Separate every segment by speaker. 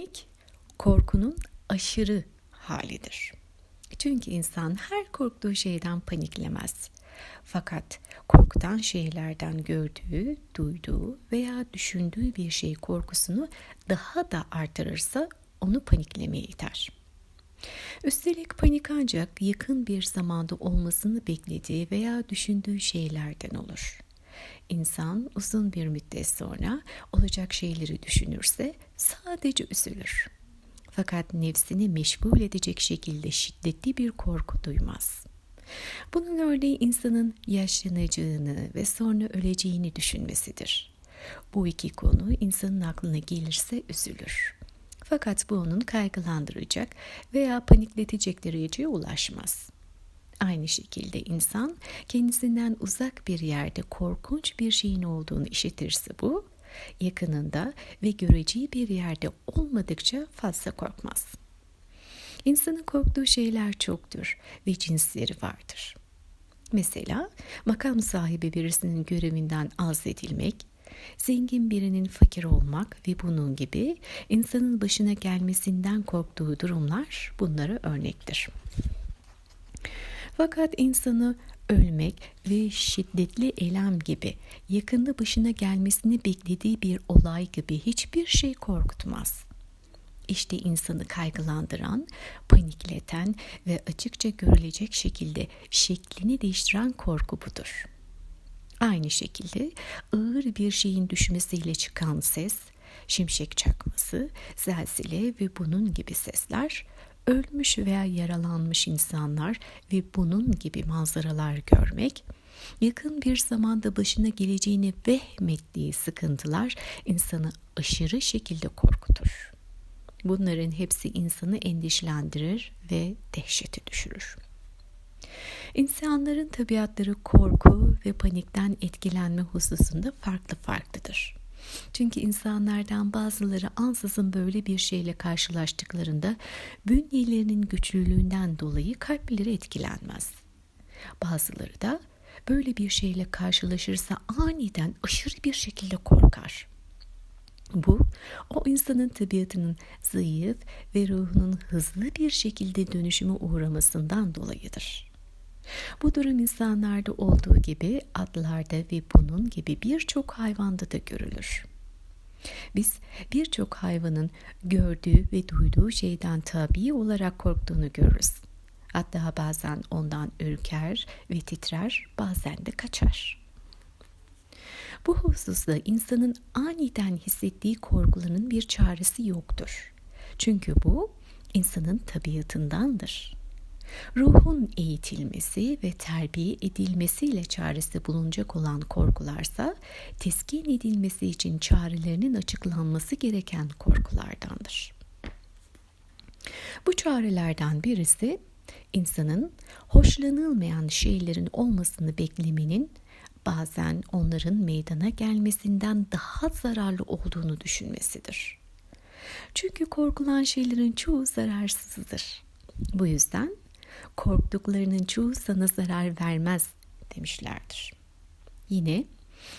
Speaker 1: Panik korkunun aşırı halidir. Çünkü insan her korktuğu şeyden paniklemez. Fakat korkutan şeylerden gördüğü, duyduğu veya düşündüğü bir şey korkusunu daha da artırırsa onu paniklemeye iter. Üstelik panik ancak yakın bir zamanda olmasını beklediği veya düşündüğü şeylerden olur. İnsan uzun bir müddet sonra olacak şeyleri düşünürse sadece üzülür. Fakat nefsini meşgul edecek şekilde şiddetli bir korku duymaz. Bunun örneği insanın yaşlanacağını ve sonra öleceğini düşünmesidir. Bu iki konu insanın aklına gelirse üzülür. Fakat bu onun kaygılandıracak veya panikletecek dereceye ulaşmaz. Aynı şekilde insan kendisinden uzak bir yerde korkunç bir şeyin olduğunu işitirse bu, yakınında ve göreceği bir yerde olmadıkça fazla korkmaz. İnsanın korktuğu şeyler çoktur ve cinsleri vardır. Mesela makam sahibi birisinin görevinden az edilmek, zengin birinin fakir olmak ve bunun gibi insanın başına gelmesinden korktuğu durumlar bunlara örnektir. Fakat insanı ölmek ve şiddetli elem gibi yakında başına gelmesini beklediği bir olay gibi hiçbir şey korkutmaz. İşte insanı kaygılandıran, panikleten ve açıkça görülecek şekilde şeklini değiştiren korku budur. Aynı şekilde ağır bir şeyin düşmesiyle çıkan ses, şimşek çakması, zelzele ve bunun gibi sesler ölmüş veya yaralanmış insanlar ve bunun gibi manzaralar görmek, yakın bir zamanda başına geleceğini vehmettiği sıkıntılar insanı aşırı şekilde korkutur. Bunların hepsi insanı endişelendirir ve dehşete düşürür. İnsanların tabiatları korku ve panikten etkilenme hususunda farklı farklıdır. Çünkü insanlardan bazıları ansızın böyle bir şeyle karşılaştıklarında bünyelerinin güçlülüğünden dolayı kalpleri etkilenmez. Bazıları da böyle bir şeyle karşılaşırsa aniden aşırı bir şekilde korkar. Bu, o insanın tabiatının zayıf ve ruhunun hızlı bir şekilde dönüşüme uğramasından dolayıdır. Bu durum insanlarda olduğu gibi atlarda ve bunun gibi birçok hayvanda da görülür. Biz birçok hayvanın gördüğü ve duyduğu şeyden tabi olarak korktuğunu görürüz. Hatta bazen ondan ürker ve titrer, bazen de kaçar. Bu hususta insanın aniden hissettiği korkuların bir çaresi yoktur. Çünkü bu insanın tabiatındandır. Ruhun eğitilmesi ve terbiye edilmesiyle çaresi bulunacak olan korkularsa teskin edilmesi için çarelerinin açıklanması gereken korkulardandır. Bu çarelerden birisi insanın hoşlanılmayan şeylerin olmasını beklemenin bazen onların meydana gelmesinden daha zararlı olduğunu düşünmesidir. Çünkü korkulan şeylerin çoğu zararsızdır. Bu yüzden korktuklarının çoğu sana zarar vermez demişlerdir. Yine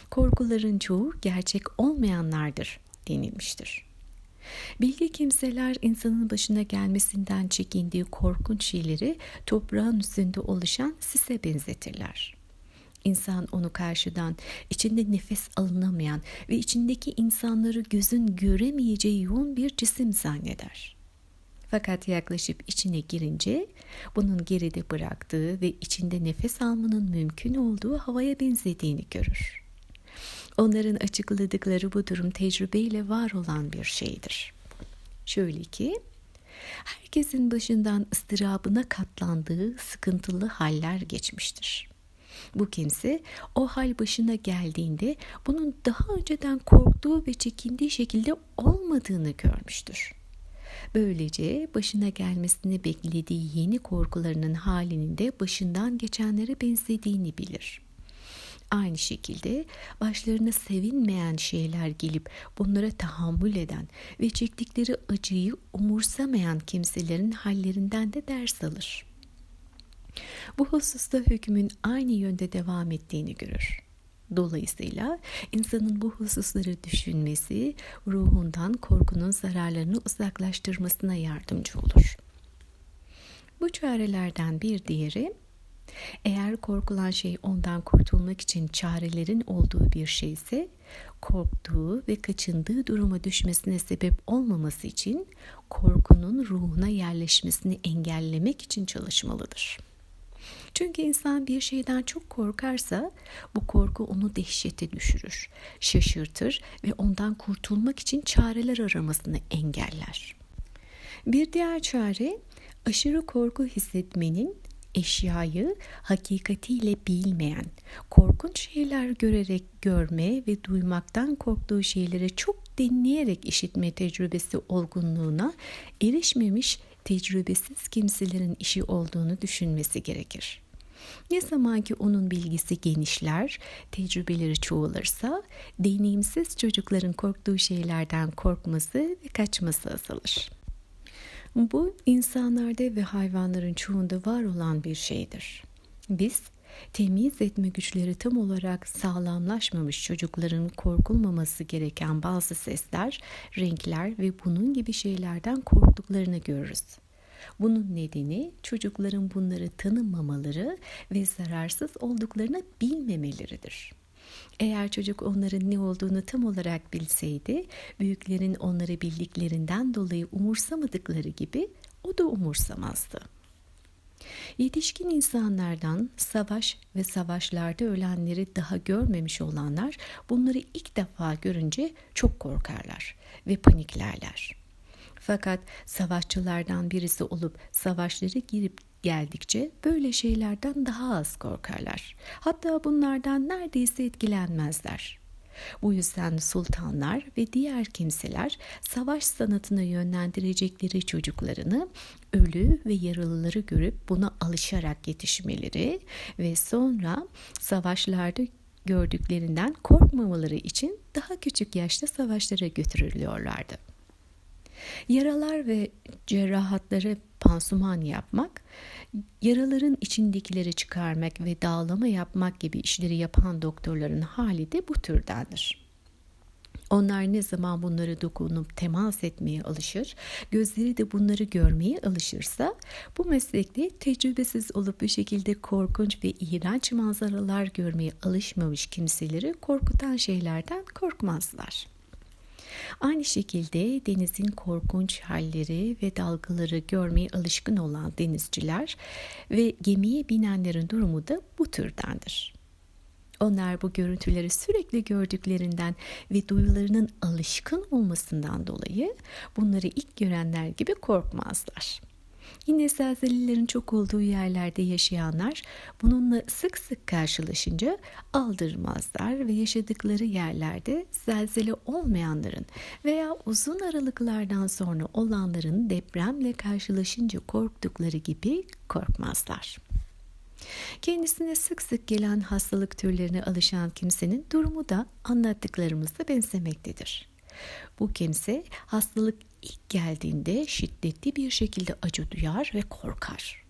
Speaker 1: korkuların çoğu gerçek olmayanlardır denilmiştir. Bilgi kimseler insanın başına gelmesinden çekindiği korkunç şeyleri toprağın üstünde oluşan sise benzetirler. İnsan onu karşıdan içinde nefes alınamayan ve içindeki insanları gözün göremeyeceği yoğun bir cisim zanneder. Fakat yaklaşıp içine girince bunun geride bıraktığı ve içinde nefes almanın mümkün olduğu havaya benzediğini görür. Onların açıkladıkları bu durum tecrübeyle var olan bir şeydir. Şöyle ki, herkesin başından ıstırabına katlandığı sıkıntılı haller geçmiştir. Bu kimse o hal başına geldiğinde bunun daha önceden korktuğu ve çekindiği şekilde olmadığını görmüştür. Böylece başına gelmesini beklediği yeni korkularının halinin de başından geçenlere benzediğini bilir. Aynı şekilde başlarına sevinmeyen şeyler gelip bunlara tahammül eden ve çektikleri acıyı umursamayan kimselerin hallerinden de ders alır. Bu hususta hükmün aynı yönde devam ettiğini görür. Dolayısıyla insanın bu hususları düşünmesi ruhundan korkunun zararlarını uzaklaştırmasına yardımcı olur. Bu çarelerden bir diğeri eğer korkulan şey ondan kurtulmak için çarelerin olduğu bir şeyse, korktuğu ve kaçındığı duruma düşmesine sebep olmaması için korkunun ruhuna yerleşmesini engellemek için çalışmalıdır. Çünkü insan bir şeyden çok korkarsa bu korku onu dehşete düşürür, şaşırtır ve ondan kurtulmak için çareler aramasını engeller. Bir diğer çare aşırı korku hissetmenin eşyayı hakikatiyle bilmeyen, korkunç şeyler görerek görme ve duymaktan korktuğu şeyleri çok dinleyerek işitme tecrübesi olgunluğuna erişmemiş tecrübesiz kimselerin işi olduğunu düşünmesi gerekir. Ne zaman ki onun bilgisi genişler, tecrübeleri çoğalırsa, deneyimsiz çocukların korktuğu şeylerden korkması ve kaçması azalır. Bu insanlarda ve hayvanların çoğunda var olan bir şeydir. Biz temiz etme güçleri tam olarak sağlamlaşmamış çocukların korkulmaması gereken bazı sesler, renkler ve bunun gibi şeylerden korktuklarını görürüz. Bunun nedeni çocukların bunları tanımamaları ve zararsız olduklarını bilmemeleridir. Eğer çocuk onların ne olduğunu tam olarak bilseydi, büyüklerin onları bildiklerinden dolayı umursamadıkları gibi o da umursamazdı. Yetişkin insanlardan savaş ve savaşlarda ölenleri daha görmemiş olanlar bunları ilk defa görünce çok korkarlar ve paniklerler. Fakat savaşçılardan birisi olup savaşları girip geldikçe böyle şeylerden daha az korkarlar. Hatta bunlardan neredeyse etkilenmezler. Bu yüzden sultanlar ve diğer kimseler savaş sanatına yönlendirecekleri çocuklarını ölü ve yaralıları görüp buna alışarak yetişmeleri ve sonra savaşlarda gördüklerinden korkmamaları için daha küçük yaşta savaşlara götürülüyorlardı. Yaralar ve cerrahatları pansuman yapmak, yaraların içindekileri çıkarmak ve dağlama yapmak gibi işleri yapan doktorların hali de bu türdendir. Onlar ne zaman bunları dokunup temas etmeye alışır, gözleri de bunları görmeye alışırsa bu meslekte tecrübesiz olup bir şekilde korkunç ve iğrenç manzaralar görmeye alışmamış kimseleri korkutan şeylerden korkmazlar. Aynı şekilde denizin korkunç halleri ve dalgaları görmeye alışkın olan denizciler ve gemiye binenlerin durumu da bu türdendir. Onlar bu görüntüleri sürekli gördüklerinden ve duyularının alışkın olmasından dolayı bunları ilk görenler gibi korkmazlar. Yine zelzelelerin çok olduğu yerlerde yaşayanlar bununla sık sık karşılaşınca aldırmazlar ve yaşadıkları yerlerde zelzele olmayanların veya uzun aralıklardan sonra olanların depremle karşılaşınca korktukları gibi korkmazlar. Kendisine sık sık gelen hastalık türlerine alışan kimsenin durumu da anlattıklarımızda benzemektedir. Bu kimse hastalık ilk geldiğinde şiddetli bir şekilde acı duyar ve korkar.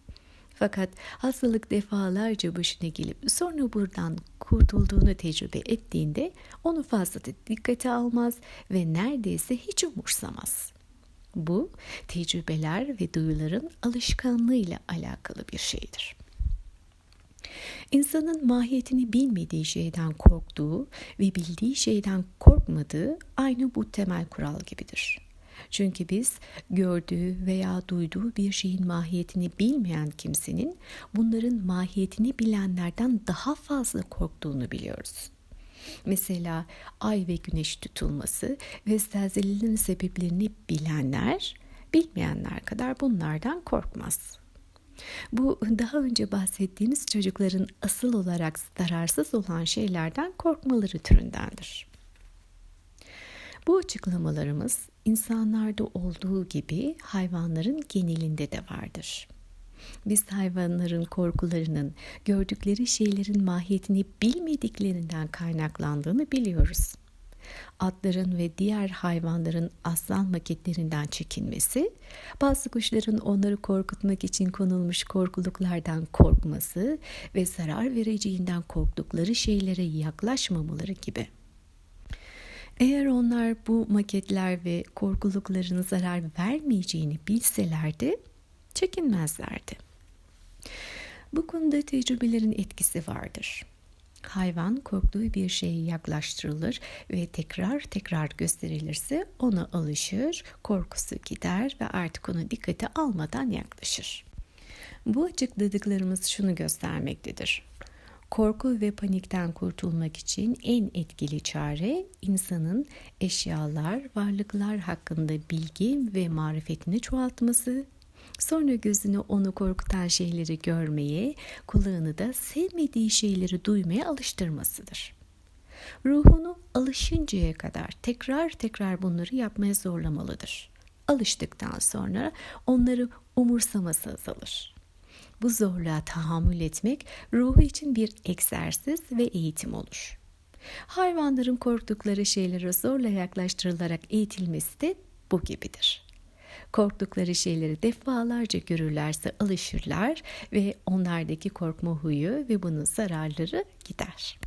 Speaker 1: Fakat hastalık defalarca başına gelip sonra buradan kurtulduğunu tecrübe ettiğinde onu fazla da dikkate almaz ve neredeyse hiç umursamaz. Bu tecrübeler ve duyuların alışkanlığıyla alakalı bir şeydir. İnsanın mahiyetini bilmediği şeyden korktuğu ve bildiği şeyden korkmadığı aynı bu temel kural gibidir. Çünkü biz gördüğü veya duyduğu bir şeyin mahiyetini bilmeyen kimsenin bunların mahiyetini bilenlerden daha fazla korktuğunu biliyoruz. Mesela ay ve güneş tutulması ve zelzelenin sebeplerini bilenler bilmeyenler kadar bunlardan korkmaz. Bu daha önce bahsettiğimiz çocukların asıl olarak zararsız olan şeylerden korkmaları türündendir. Bu açıklamalarımız insanlarda olduğu gibi hayvanların genelinde de vardır. Biz hayvanların korkularının gördükleri şeylerin mahiyetini bilmediklerinden kaynaklandığını biliyoruz. Atların ve diğer hayvanların aslan maketlerinden çekinmesi, bazı kuşların onları korkutmak için konulmuş korkuluklardan korkması ve zarar vereceğinden korktukları şeylere yaklaşmamaları gibi. Eğer onlar bu maketler ve korkulukların zarar vermeyeceğini bilselerdi, çekinmezlerdi. Bu konuda tecrübelerin etkisi vardır. Hayvan korktuğu bir şeye yaklaştırılır ve tekrar tekrar gösterilirse ona alışır, korkusu gider ve artık onu dikkate almadan yaklaşır. Bu açıkladıklarımız şunu göstermektedir. Korku ve panikten kurtulmak için en etkili çare insanın eşyalar, varlıklar hakkında bilgi ve marifetini çoğaltması Sonra gözünü onu korkutan şeyleri görmeye, kulağını da sevmediği şeyleri duymaya alıştırmasıdır. Ruhunu alışıncaya kadar tekrar tekrar bunları yapmaya zorlamalıdır. Alıştıktan sonra onları umursaması azalır. Bu zorluğa tahammül etmek ruhu için bir egzersiz ve eğitim olur. Hayvanların korktukları şeylere zorla yaklaştırılarak eğitilmesi de bu gibidir. Korktukları şeyleri defalarca görürlerse alışırlar ve onlardaki korkma huyu ve bunun zararları gider.